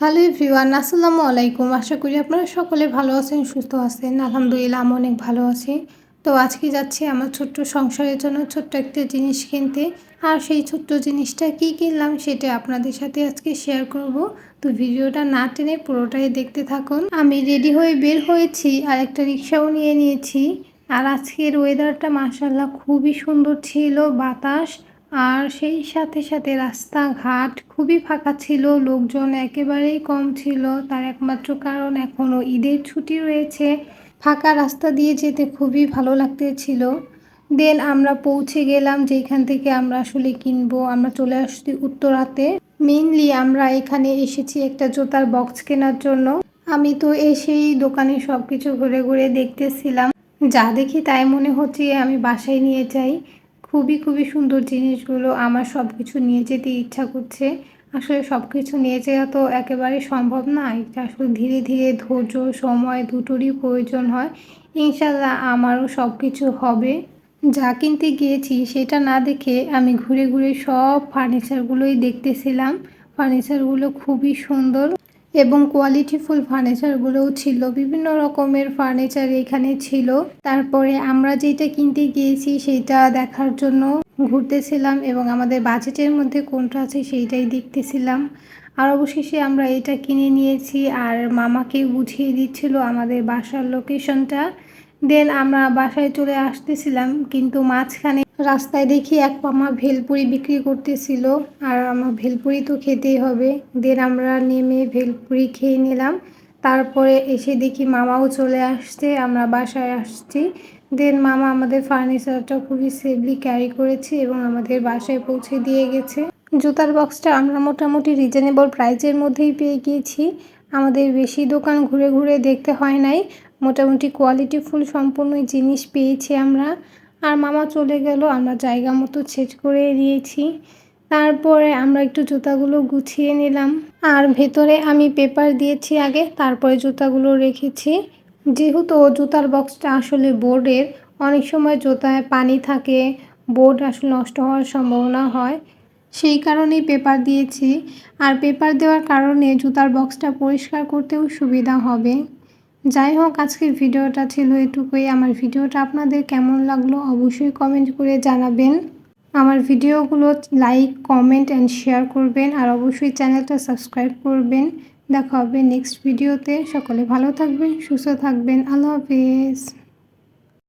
Hello everyone, আসসালামু আলাইকুম। আশা করি আপনারা সকলে ভালো আছেন, সুস্থ আছেন। আলহামদুলিল্লাহ, আমি অনেক ভালো আছি। তো আজকে যাচ্ছি আমার ছোট্ট সংসারের জন্য ছোট্ট একটা জিনিস কিনতে। আর সেই ছোট্ট জিনিসটা কি কিনলাম সেটা আপনাদের সাথে আজকে শেয়ার করব। তো ভিডিওটা না টেনে পুরোটাই দেখতে থাকুন। আমি রেডি হয়ে বের হয়েছি, আর একটা রিক্সাও নিয়ে নিয়েছি। আর আজকের ওয়েদারটা মাসাল্লাহ খুবই সুন্দর ছিল, বাতাস। আর সেই সাথে সাথে রাস্তাঘাট খুবই ফাঁকা ছিল, লোকজন একেবারেই কম ছিল। তার একমাত্র কারণ এখনও ঈদের ছুটি রয়েছে। ফাঁকা রাস্তা দিয়ে যেতে খুবই ভালো লাগতেছিল। দেন আমরা পৌঁছে গেলাম যেখান থেকে আমরা আসলে কিনবো। আমরা চলে আসছি উত্তরাতে। মেনলি আমরা এখানে এসেছি একটা জোতার বক্স কেনার জন্য। আমি তো এসেই দোকানে সব কিছু ঘুরে ঘুরে দেখতেছিলাম। যা দেখি তাই মনে হচ্ছে আমি বাসায় নিয়ে যাই। খুবই খুবই সুন্দর জিনিসগুলো আমার সব কিছু নিয়ে যেতে ইচ্ছা করছে। আসলে সব কিছু নিয়ে যাওয়া তো একেবারে সম্ভব না। এটা আসলে ধীরে ধীরে ধৈর্য, সময় দুটোরই প্রয়োজন হয়। ইনশাল্লাহ আমারও সব কিছু হবে। যা কিনতে গিয়েছি সেটা না দেখে আমি ঘুরে ঘুরে সব ফার্নিচারগুলোই দেখতেছিলাম। ফার্নিচারগুলো খুবই সুন্দর। এবং কোয়ালিটিফুল ফার্নিচারগুলোও ছিল। বিভিন্ন রকমের ফার্নিচার এখানে ছিল। তারপরে আমরা যেটা কিনতে গিয়েছি সেটা দেখার জন্য ঘুরতেছিলাম এবং আমাদের বাজেটের মধ্যে কোনটা আছে সেইটাই দেখতেছিলাম। আর অবশেষে আমরা এটা কিনে নিয়েছি আর মামাকে বুঝিয়ে দিচ্ছিল আমাদের বাসার লোকেশনটা দেন আমরা বাসায় চলে আসতেছিলাম, কিন্তু মাঝখানে রাস্তায় দেখি এক মামা ভেলপুরি বিক্রি করতেছিল, আর আমার ভেলপুরি তো খেতেই হবে। দেন আমরা নেমে ভেলপুরি খেয়ে নিলাম। তারপরে এসে দেখি মামাও চলে আসছে, আমরা বাসায় আসছি। দেন মামা আমাদের ফার্নিচারটা খুবই সেফলি ক্যারি করেছে এবং আমাদের বাসায় পৌঁছে দিয়ে গেছে। জুতার বক্সটা আমরা মোটামুটি রিজনেবল প্রাইজের মধ্যেই পেয়ে গিয়েছি। আমাদের বেশি দোকান ঘুরে ঘুরে দেখতে হয় নাই। মোটামুটি কোয়ালিটি ফুল সম্পূর্ণ জিনিস পেয়েছি আমরা। আর মামা চলে গেল, আমরা জায়গা মতো ছেজ করে দিয়েছি। তারপরে আমরা একটু জুতাগুলো গুছিয়ে নিলাম। আর ভেতরে আমি পেপার দিয়েছি আগে, তারপরে জুতাগুলো রেখেছি। যেহেতু জুতার বক্সটা আসলে বোর্ডের, অনেক সময় জুতায় পানি থাকে, বোর্ড আসলে নষ্ট হওয়ার সম্ভাবনা হয়। সেই কারণেই পেপার দিয়েছি। আর পেপার দেওয়ার কারণে জুতার বক্সটা পরিষ্কার করতেও সুবিধা হবে। যাই হোক, আজকের ভিডিওটা ছিল এটুকুই। আমার ভিডিওটা আপনাদের কেমন লাগল অবশ্যই কমেন্ট করে জানাবেন। আমার ভিডিওগুলো লাইক কমেন্ট অ্যান্ড শেয়ার করবেন আর অবশ্যই চ্যানেলটা সাবস্ক্রাইব করবেন। দেখা হবে নেক্সট ভিডিওতে সকলে ভালো থাকবেন, সুস্থ থাকবেন। আল্লাহ হাফিজ।